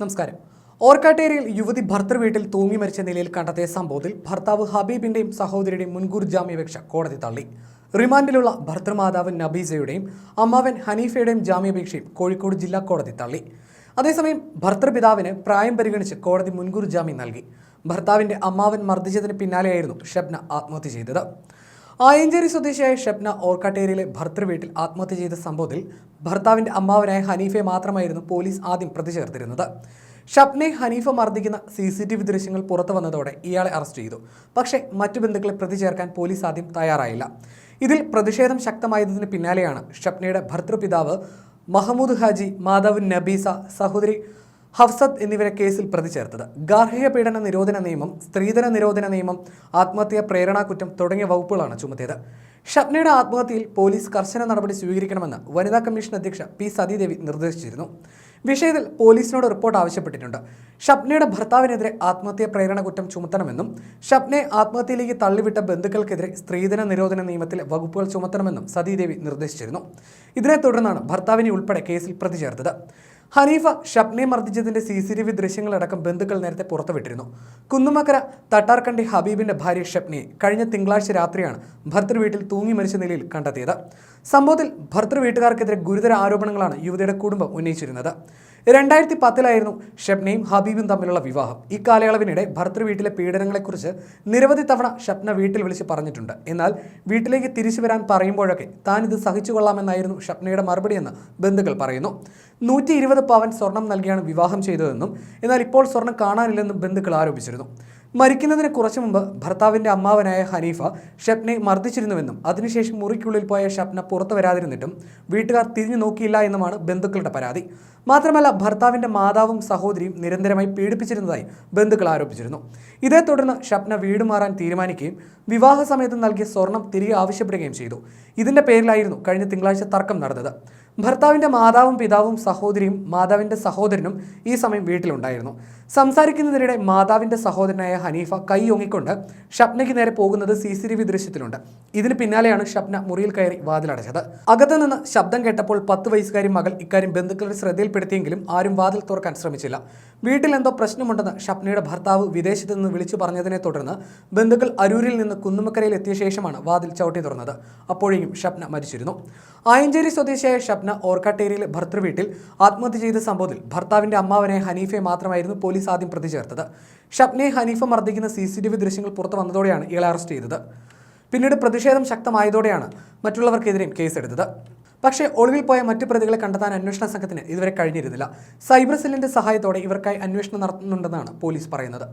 നമസ്കാരം. ഓർക്കാട്ടേരിയിൽ യുവതി ഭർത്തൃ വീട്ടിൽ തൂങ്ങി മരിച്ച നിലയിൽ കണ്ടെത്തിയ സംഭവത്തിൽ ഭർത്താവ് ഹബീബിന്റെയും സഹോദരിയുടെയും മുൻകൂർ ജാമ്യാപേക്ഷ കോടതി തള്ളി. റിമാൻഡിലുള്ള ഭർത്തൃമാതാവ് നബീസയുടെയും അമ്മാവൻ ഹനീഫയുടെയും ജാമ്യാപേക്ഷയും കോഴിക്കോട് ജില്ലാ കോടതി തള്ളി. അതേസമയം ഭർത്തൃപിതാവിന് പ്രായം പരിഗണിച്ച് കോടതി മുൻകൂർ ജാമ്യം നൽകി. ഭർത്താവിന്റെ അമ്മാവൻ മർദ്ദിച്ചതിന് പിന്നാലെയായിരുന്നു ഷബ്ന ആത്മഹത്യ ചെയ്തത്. ആയഞ്ചേരി സ്വദേശിയായ ഷബ്ന ഓർക്കാട്ടേരിയിലെ ഭർത്തൃ വീട്ടിൽ ആത്മഹത്യ ചെയ്ത സംഭവത്തിൽ ഭർത്താവിന്റെ അമ്മാവനായ ഹനീഫെ മാത്രമായിരുന്നു പോലീസ് ആദ്യം പ്രതി ചേർത്തിരുന്നത് ഷബ്നെ ഹനീഫ മർദ്ദിക്കുന്ന സി സി ടി വി ദൃശ്യങ്ങൾ പുറത്തു വന്നതോടെ ഇയാളെ അറസ്റ്റ് ചെയ്തു. പക്ഷേ മറ്റു ബന്ധുക്കളെ പ്രതി ചേർക്കാൻ പോലീസ് ആദ്യം തയ്യാറായില്ല. ഇതിൽ പ്രതിഷേധം ശക്തമായതിന് പിന്നാലെയാണ് ഷബ്നയുടെ ഭർത്തൃപിതാവ് മഹമ്മൂദ് ഹാജി മാധവ് നബീസ സഹോദരി ഹഫ്സത്ത് എന്നിവരെ കേസിൽ പ്രതി ചേർത്തത് ഗാർഹിക പീഡന നിരോധന നിയമം സ്ത്രീധന നിരോധന നിയമം ആത്മഹത്യ പ്രേരണാ കുറ്റം തുടങ്ങിയ വകുപ്പുകളാണ് ചുമത്തിയത്. ഷബ്നയുടെ ആത്മഹത്യയിൽ പോലീസ് കർശന നടപടി സ്വീകരിക്കണമെന്ന് വനിതാ കമ്മീഷൻ അധ്യക്ഷ പി സതീദേവി നിർദ്ദേശിച്ചിരുന്നു. വിഷയത്തിൽ പോലീസിനോട് റിപ്പോർട്ട് ആവശ്യപ്പെട്ടിട്ടുണ്ട്. ഷബ്നയുടെ ഭർത്താവിനെതിരെ ആത്മഹത്യാ പ്രേരണ കുറ്റം ചുമത്തണമെന്നും ഷബ്നെ ആത്മഹത്യയിലേക്ക് തള്ളിവിട്ട ബന്ധുക്കൾക്കെതിരെ സ്ത്രീധന നിരോധന നിയമത്തിലെ വകുപ്പുകൾ ചുമത്തണമെന്നും സതീദേവി നിർദ്ദേശിച്ചിരുന്നു. ഇതിനെ തുടർന്നാണ് ഭർത്താവിനെ ഉൾപ്പെടെ കേസിൽ പ്രതി ചേർത്തത് ഹനീഫ ഷബ്നെ മർദ്ദിച്ചതിന്റെ സി സി ടി വി ദൃശ്യങ്ങളടക്കം ബന്ധുക്കൾ നേരത്തെ പുറത്തുവിട്ടിരുന്നു. കുന്നുമക്കര തട്ടാർക്കണ്ടി ഹബീബിന്റെ ഭാര്യ ഷബ്നയെ കഴിഞ്ഞ തിങ്കളാഴ്ച രാത്രിയാണ് ഭർത്തൃ വീട്ടിൽ തൂങ്ങി മരിച്ച നിലയിൽ കണ്ടെത്തിയത്. സംഭവത്തിൽ ഭർത്തൃ വീട്ടുകാർക്കെതിരെ ഗുരുതര ആരോപണങ്ങളാണ് യുവതിയുടെ കുടുംബം ഉന്നയിച്ചിരുന്നത്. രണ്ടായിരത്തി പത്തിലായിരുന്നു ഷബ്നയും ഹബീബും തമ്മിലുള്ള വിവാഹം. ഈ കാലയളവിനിടെ ഭർത്തൃ വീട്ടിലെ പീഡനങ്ങളെക്കുറിച്ച് നിരവധി തവണ ഷബ്ന വീട്ടിൽ വിളിച്ച് പറഞ്ഞിട്ടുണ്ട്. എന്നാൽ വീട്ടിലേക്ക് തിരിച്ചു വരാൻ പറയുമ്പോഴൊക്കെ താൻ ഇത് സഹിച്ചുകൊള്ളാമെന്നായിരുന്നു ഷബ്നയുടെ മറുപടിയെന്ന് ബന്ധുക്കൾ പറയുന്നു. നൂറ്റി ഇരുപത് പവൻ സ്വർണം നൽകിയാണ് വിവാഹം ചെയ്തതെന്നും എന്നാൽ ഇപ്പോൾ സ്വർണം കാണാനില്ലെന്നും ബന്ധുക്കൾ ആരോപിച്ചിരുന്നു. മരിക്കുന്നതിന് കുറച്ചു മുമ്പ് ഭർത്താവിന്റെ അമ്മാവനായ ഹനീഫ ഷപ്നെ മർദ്ദിച്ചിരുന്നുവെന്നും അതിനുശേഷം മുറിക്കുള്ളിൽ പോയ ഷപ്ന പുറത്തു വരാതിരുന്നിട്ടും വീട്ടുകാർ തിരിഞ്ഞു നോക്കിയില്ല എന്നുമാണ് ബന്ധുക്കളുടെ പരാതി. മാത്രമല്ല ഭർത്താവിന്റെ മാതാവും സഹോദരിയും നിരന്തരമായി പീഡിപ്പിച്ചിരുന്നതായി ബന്ധുക്കൾ ആരോപിച്ചിരുന്നു. ഇതേ തുടർന്ന് ഷപ്ന വീട് മാറാൻ തീരുമാനിക്കുകയും വിവാഹ സമയത്ത് നൽകിയ സ്വർണം തിരികെ ആവശ്യപ്പെടുകയും ചെയ്തു. ഇതിന്റെ പേരിലായിരുന്നു കഴിഞ്ഞ തിങ്കളാഴ്ച തർക്കം നടന്നത്. ഭർത്താവിന്റെ മാതാവും പിതാവും സഹോദരിയും മാതാവിന്റെ സഹോദരനും ഈ സമയം വീട്ടിലുണ്ടായിരുന്നു. സംസാരിക്കുന്നതിനിടെ മാതാവിന്റെ സഹോദരനായ ഹനീഫ കൈയൊങ്ങിക്കൊണ്ട് ഷപ്നയ്ക്ക് നേരെ പോകുന്നത് സി സി ടി വി ദൃശ്യത്തിലുണ്ട്. ഇതിന് പിന്നാലെയാണ് ഷപ്ന മുറിയിൽ കയറി വാതിലടച്ചത്. അകത്തു നിന്ന് ശബ്ദം കേട്ടപ്പോൾ പത്ത് വയസ്സുകാരി മകൾ ഇക്കാര്യം ബന്ധുക്കളുടെ ശ്രദ്ധയിൽപ്പെടുത്തിയെങ്കിലും ആരും വാതിൽ തുറക്കാൻ ശ്രമിച്ചില്ല. വീട്ടിൽ എന്തോ പ്രശ്നമുണ്ടെന്ന് ഷപ്നയുടെ ഭർത്താവ് വിദേശത്ത് നിന്ന് വിളിച്ചു പറഞ്ഞതിനെ തുടർന്ന് ബന്ധുക്കൾ അരൂരിൽ നിന്ന് കുന്നുമക്കരയിൽ എത്തിയ ശേഷമാണ് വാതിൽ ചവിട്ടി തുറന്നത്. അപ്പോഴേക്കും ഷപ്ന മരിച്ചിരുന്നു. ആയഞ്ചേരി സ്വദേശിയായ ഷപ്ന ഓർക്കാട്ടേരിയിലെ ഭർത്തൃവീട്ടിൽ ആത്മഹത്യ ചെയ്ത സംഭവത്തിൽ ഭർത്താവിന്റെ അമ്മാവനെ ഹനീഫെ മാത്രമായിരുന്നു പോലീസ് ആദ്യം പ്രതി ചേർത്തത് ഷപ്നയെ ഹനീഫ മർദ്ദിക്കുന്ന സി സി ടി വി ദൃശ്യങ്ങൾ പുറത്തു വന്നതോടെയാണ് ഇയാളെ അറസ്റ്റ് ചെയ്തത്. പിന്നീട് പ്രതിഷേധം ശക്തമായതോടെയാണ് മറ്റുള്ളവർക്കെതിരെയും കേസെടുത്തത്. പക്ഷേ ഒളിവിൽ പോയ മറ്റു പ്രതികളെ കണ്ടെത്താൻ അന്വേഷണ സംഘത്തിന് ഇതുവരെ കഴിഞ്ഞിരുന്നില്ല. സൈബർ സെല്ലിന്റെ സഹായത്തോടെ ഇവർക്കായി അന്വേഷണം നടത്തുന്നുണ്ടെന്നാണ് പോലീസ് പറയുന്നത്.